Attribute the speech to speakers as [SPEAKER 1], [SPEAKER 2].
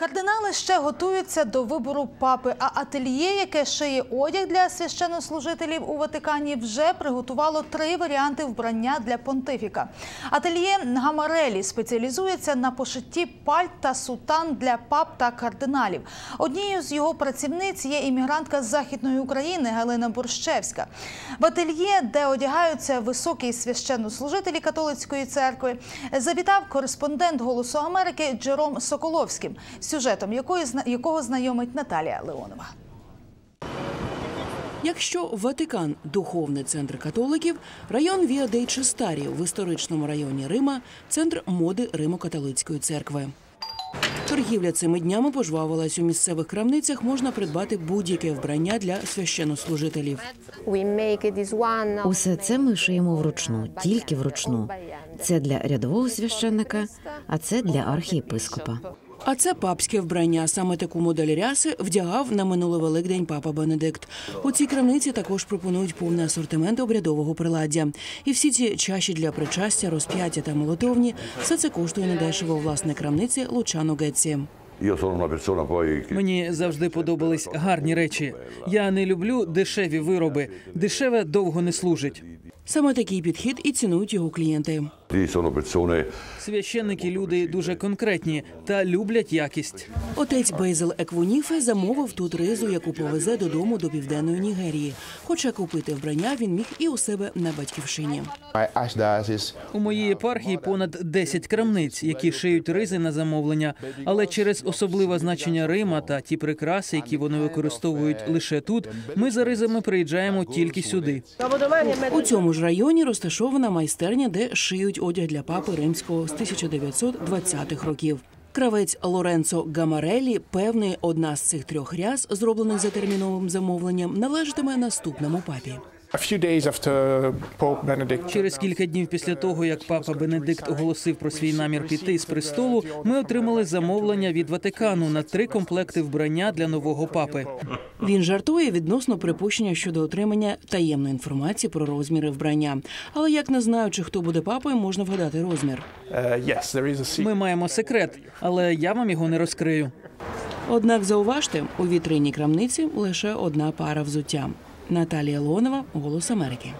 [SPEAKER 1] Кардинали ще готуються до вибору папи, а ательє, яке шиє одяг для священнослужителів у Ватикані, вже приготувало три варіанти вбрання для понтифіка. Ательє Гамарелі спеціалізується на пошитті пальт та сутан для пап та кардиналів. Однією з його працівниць є іммігрантка з західної України Галина Борщевська. В ательє, де одягаються високі священнослужителі католицької церкви, завітав кореспондент Голосу Америки Джером Соколовським, сюжетом якої якого знайомить Наталія Леонова.
[SPEAKER 2] Якщо Ватикан духовний центр католиків, район Віа дей в історичному районі Рима центр моди Римо-католицької церкви. Торгівля цими днями пожвавилась у місцевих крамницях. Можна придбати будь-яке вбрання для священнослужителів.
[SPEAKER 3] Усе це ми шиємо вручну, тільки вручну. Це для рядового священника, а це для архієпископа.
[SPEAKER 2] А це папське вбрання. Саме таку модель ряси вдягав на минулий Великдень папа Бенедикт. У цій крамниці також пропонують повний асортимент обрядового приладдя. І всі ці чаші для причастя, розп'яття та молотовні все це коштує недешево у власне крамниці Лучано Гетці.
[SPEAKER 4] Мені завжди подобались гарні речі. Я не люблю дешеві вироби. Дешеве довго не служить.
[SPEAKER 2] Саме такий підхід і цінують його клієнти.
[SPEAKER 4] Священники люди дуже конкретні та люблять якість.
[SPEAKER 2] Отець Бейзел Еквоніфе замовив тут ризу, яку повезе додому до південної Нігерії. Хоча купити вбрання він міг і у себе на батьківщині.
[SPEAKER 4] У моїй єпархії понад 10 крамниць, які шиють ризи на замовлення. Але через особливе значення Рима та ті прикраси, які вони використовують лише тут, ми за ризами приїжджаємо тільки сюди.
[SPEAKER 2] У цьому ж районі розташована майстерня, де шиють одяг для папи римського з 1920-х років. Кравець Лоренцо Гамарелі, певний, одна з цих трьох ряс, зроблених за терміновим замовленням, належатиме наступному папі.
[SPEAKER 5] A few days after Pope Benedict
[SPEAKER 4] Через кілька днів після того, як папа Бенедикт оголосив про свій намір піти з престолу, ми отримали замовлення від Ватикану на три комплекти вбрання для нового папи.
[SPEAKER 2] Він жартує відносно припущення щодо отримання таємної інформації про розміри вбрання. Але як не знаючи, хто буде папою, можна вгадати розмір.
[SPEAKER 5] uh, yes there is a secret
[SPEAKER 4] Ми маємо секрет, але я вам його не розкрию.
[SPEAKER 2] Однак зауважте, у вітрині крамниці лише одна пара взуття. Наталія Леонова, Голос Америки.